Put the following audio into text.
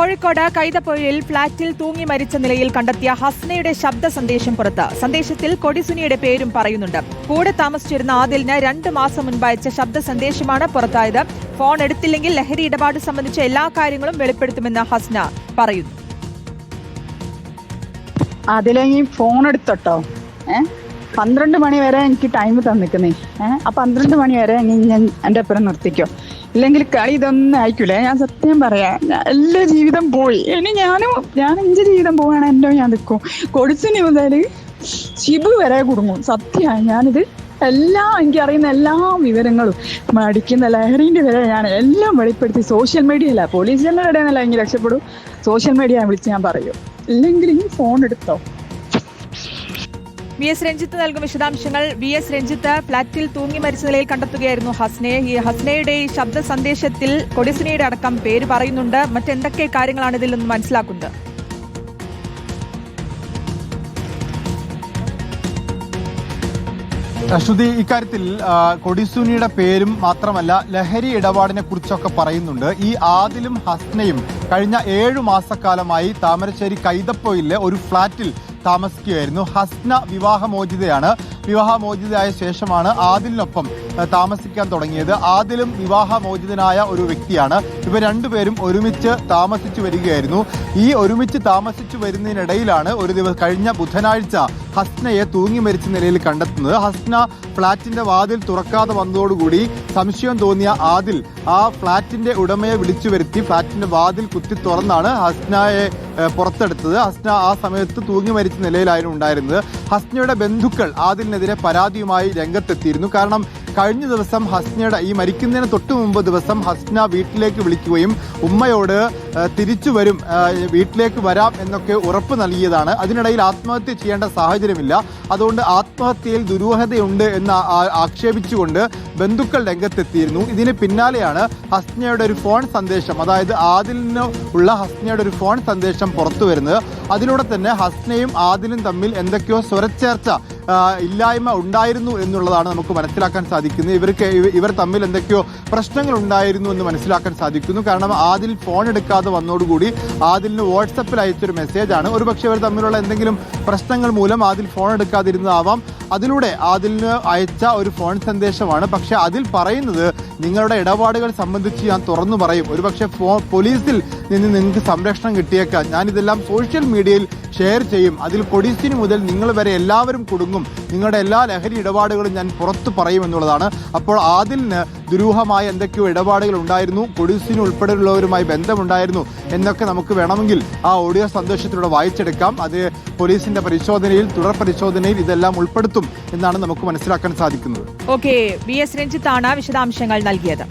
കോഴിക്കോട് കൈതപ്പൊഴിയിൽ ഫ്ളാറ്റിൽ തൂങ്ങി മരിച്ച നിലയിൽ കണ്ടെത്തിയ ഹസ്നയുടെ ശബ്ദ സന്ദേശം പുറത്ത്. സന്ദേശത്തിൽ കൊടിസുനിയുടെ പേരും പറയുന്നുണ്ട്. കൂടെ താമസിച്ചിരുന്ന ആദിലിന് രണ്ട് മാസം മുൻപ് അയച്ച ശബ്ദ സന്ദേശമാണ് പുറത്തായത്. ഫോൺ എടുത്തില്ലെങ്കിൽ ലഹരി ഇടപാട് സംബന്ധിച്ച എല്ലാ കാര്യങ്ങളും വെളിപ്പെടുത്തുമെന്ന് ഹസ്ന പറയുന്നു. ഫോൺ എടുത്തോട്ടോ? ഏ? പന്ത്രണ്ട് മണി വരെ എനിക്ക് ടൈം തന്നിക്കുന്നേ. ആ പന്ത്രണ്ട് മണി വരെ ഞാൻ എന്റെ അപ്പുറം നിർത്തിക്കോ. ഇല്ലെങ്കിൽ കളി ഇതൊന്നും ആയിക്കൂലേ? ഞാൻ സത്യം പറയാ എല്ലാ ജീവിതം പോയി. ഇനി ഞാനും ഞാൻ എന്റെ ജീവിതം പോവാണ് എന്റെ ഞാൻ നിൽക്കും കൊടുച്ചിനി മുതൽ ശിബു വരെ കുടുങ്ങും. സത്യമാണ് ഞാനിത് എല്ലാം എനിക്ക് അറിയുന്ന എല്ലാ വിവരങ്ങളും മടിക്കുന്ന ലഹരിന്റെ വരെ ഞാൻ എല്ലാം വെളിപ്പെടുത്തി സോഷ്യൽ മീഡിയയില. പോലീസ് ജനറൽ ഇടയെന്നല്ല എനിക്ക് രക്ഷപ്പെടും. സോഷ്യൽ മീഡിയ വിളിച്ച് ഞാൻ പറയും. ഇല്ലെങ്കിൽ ഈ ഫോൺ എടുത്തോ? വി എസ് രഞ്ജിത്ത് നൽകും വിശദാംശങ്ങൾ. വി എസ് രഞ്ജിത്ത് ഫ്ളാറ്റിൽ തൂങ്ങി മരിച്ച നിലയിൽ കണ്ടെത്തുകയായിരുന്നു ഹസ്നയെ ഈ ഹസ്നയുടെ ഈ ശബ്ദ സന്ദേശത്തിൽ കൊടിസിനയുടെ അടക്കം പേര് പറയുന്നുണ്ട്. മറ്റെന്തൊക്കെ കാര്യങ്ങളാണ് ഇതിൽ നിന്ന് മനസ്സിലാക്കുന്നത്? ശ്രുതി ഇക്കാര്യത്തിൽ കൊടിസുനിയുടെ പേരും മാത്രമല്ല ലഹരി ഇടപാടിനെ കുറിച്ചൊക്കെ പറയുന്നുണ്ട്. ഈ ആദിലും ഹസ്നയും കഴിഞ്ഞ ഏഴു മാസക്കാലമായി താമരശ്ശേരി കൈതപ്പൊയിലെ ഒരു ഫ്ളാറ്റിൽ താമസിക്കുകയായിരുന്നു. ഹസ്ന വിവാഹമോചിതയാണ്. വിവാഹമോചിതയായ ശേഷമാണ് ആദിലിനൊപ്പം താമസിക്കാൻ തുടങ്ങിയത്. ആദിലും വിവാഹമോചിതനായ ഒരു വ്യക്തിയാണ്. ഇവർ രണ്ടുപേരും ഒരുമിച്ച് താമസിച്ചു വരികയായിരുന്നു. ഈ ഒരുമിച്ച് താമസിച്ചു വരുന്നതിനിടയിലാണ് ഒരു ദിവസം കഴിഞ്ഞ ബുധനാഴ്ച ഹസ്നയെ തൂങ്ങി മരിച്ച നിലയിൽ കണ്ടെത്തുന്നത്. ഹസ്ന ഫ്ളാറ്റിന്റെ വാതിൽ തുറക്കാതെ വന്നതോടുകൂടി സംശയം തോന്നിയ ആദിൽ ആ ഫ്ളാറ്റിന്റെ ഉടമയെ വിളിച്ചു വരുത്തി ഫ്ളാറ്റിന്റെ വാതിൽ കുത്തി തുറന്നാണ് ഹസ്നയെ പുറത്തെടുത്തത്. ഹസ്ന ആ സമയത്ത് തൂങ്ങി മരിച്ച നിലയിലായിരുന്നു ഉണ്ടായിരുന്നത്. ഹസ്നയുടെ ബന്ധുക്കൾ ആദിലിനെതിരെ പരാതിയുമായി രംഗത്തെത്തിയിരുന്നു. കാരണം കഴിഞ്ഞ ദിവസം ഹസ്നയുടെ ഈ മരിക്കുന്നതിന് തൊട്ട് മുമ്പ് ദിവസം ഹസ്ന വീട്ടിലേക്ക് വിളിക്കുകയും ഉമ്മയോട് തിരിച്ചു വരും വീട്ടിലേക്ക് വരാം എന്നൊക്കെ ഉറപ്പ് നൽകിയതാണ്. അതിനിടയിൽ ആത്മഹത്യ ചെയ്യേണ്ട സാഹചര്യമില്ല. അതുകൊണ്ട് ആത്മഹത്യയിൽ ദുരൂഹതയുണ്ട് എന്ന് ആക്ഷേപിച്ചുകൊണ്ട് ബന്ധുക്കൾ രംഗത്തെത്തിയിരുന്നു. ഇതിന് പിന്നാലെയാണ് ഹസ്നയുടെ ഒരു ഫോൺ സന്ദേശം അതായത് ആദിലിന് ഉള്ള ഹസ്നയുടെ ഒരു ഫോൺ സന്ദേശം പുറത്തു വരുന്നത്. അതിലൂടെ തന്നെ ഹസ്നയും ആദിലും തമ്മിൽ എന്തൊക്കെയോ സ്വരച്ചേർച്ച ഇല്ലായ്മ ഉണ്ടായിരുന്നു എന്നുള്ളതാണ് നമുക്ക് മനസ്സിലാക്കാൻ സാധിക്കുന്നത്. ഇവർക്ക് ഇവർ തമ്മിൽ എന്തൊക്കെയോ പ്രശ്നങ്ങൾ ഉണ്ടായിരുന്നു എന്ന് മനസ്സിലാക്കാൻ സാധിക്കുന്നു. കാരണം ആദിൽ ഫോൺ എടുക്കാതെ വന്നോടുകൂടി ആദിലിന് വാട്സപ്പിൽ അയച്ചൊരു മെസ്സേജാണ് ഒരുപക്ഷെ ഇവർ തമ്മിലുള്ള എന്തെങ്കിലും പ്രശ്നങ്ങൾ മൂലം ആദിൽ ഫോൺ എടുക്കാതിരുന്നതാവാം. അതിലൂടെ ആദിലിന് അയച്ച ഒരു ഫോൺ സന്ദേശമാണ്. പക്ഷേ അതിൽ പറയുന്നത് നിങ്ങളുടെ ഇടപാടുകൾ സംബന്ധിച്ച് ഞാൻ തുറന്നു പറയും. ഒരുപക്ഷെ പോലീസിൽ നിന്ന് നിങ്ങൾക്ക് സംരക്ഷണം കിട്ടിയേക്കാം. ഞാനിതെല്ലാം സോഷ്യൽ മീഡിയയിൽ ഷെയർ ചെയ്യും. അതിൽ കൊടിസിന് മുതൽ നിങ്ങൾ വരെ എല്ലാവരും കുടുങ്ങും. നിങ്ങളുടെ എല്ലാ ലഹരി ഇടപാടുകളും ഞാൻ പുറത്തു പറയും എന്നുള്ളതാണ്. അപ്പോൾ ആദിലിന് ദുരൂഹമായ എന്തൊക്കെയോ ഇടപാടുകൾ ഉണ്ടായിരുന്നു. കൊടിസിന് ഉൾപ്പെടെയുള്ളവരുമായി ബന്ധമുണ്ടായിരുന്നു എന്നൊക്കെ നമുക്ക് വേണമെങ്കിൽ ആ ഓഡിയോ സന്ദേശത്തിലൂടെ വായിച്ചെടുക്കാം. അത് പോലീസിന്റെ പരിശോധനയിൽ തുടർ പരിശോധനയിൽ ഇതെല്ലാം ഉൾപ്പെടുത്തും എന്നാണ് നമുക്ക് മനസ്സിലാക്കാൻ സാധിക്കുന്നത്. ഓക്കെ വി എസ് രഞ്ജിത്താണ് വിശദാംശങ്ങൾ നൽകിയത്.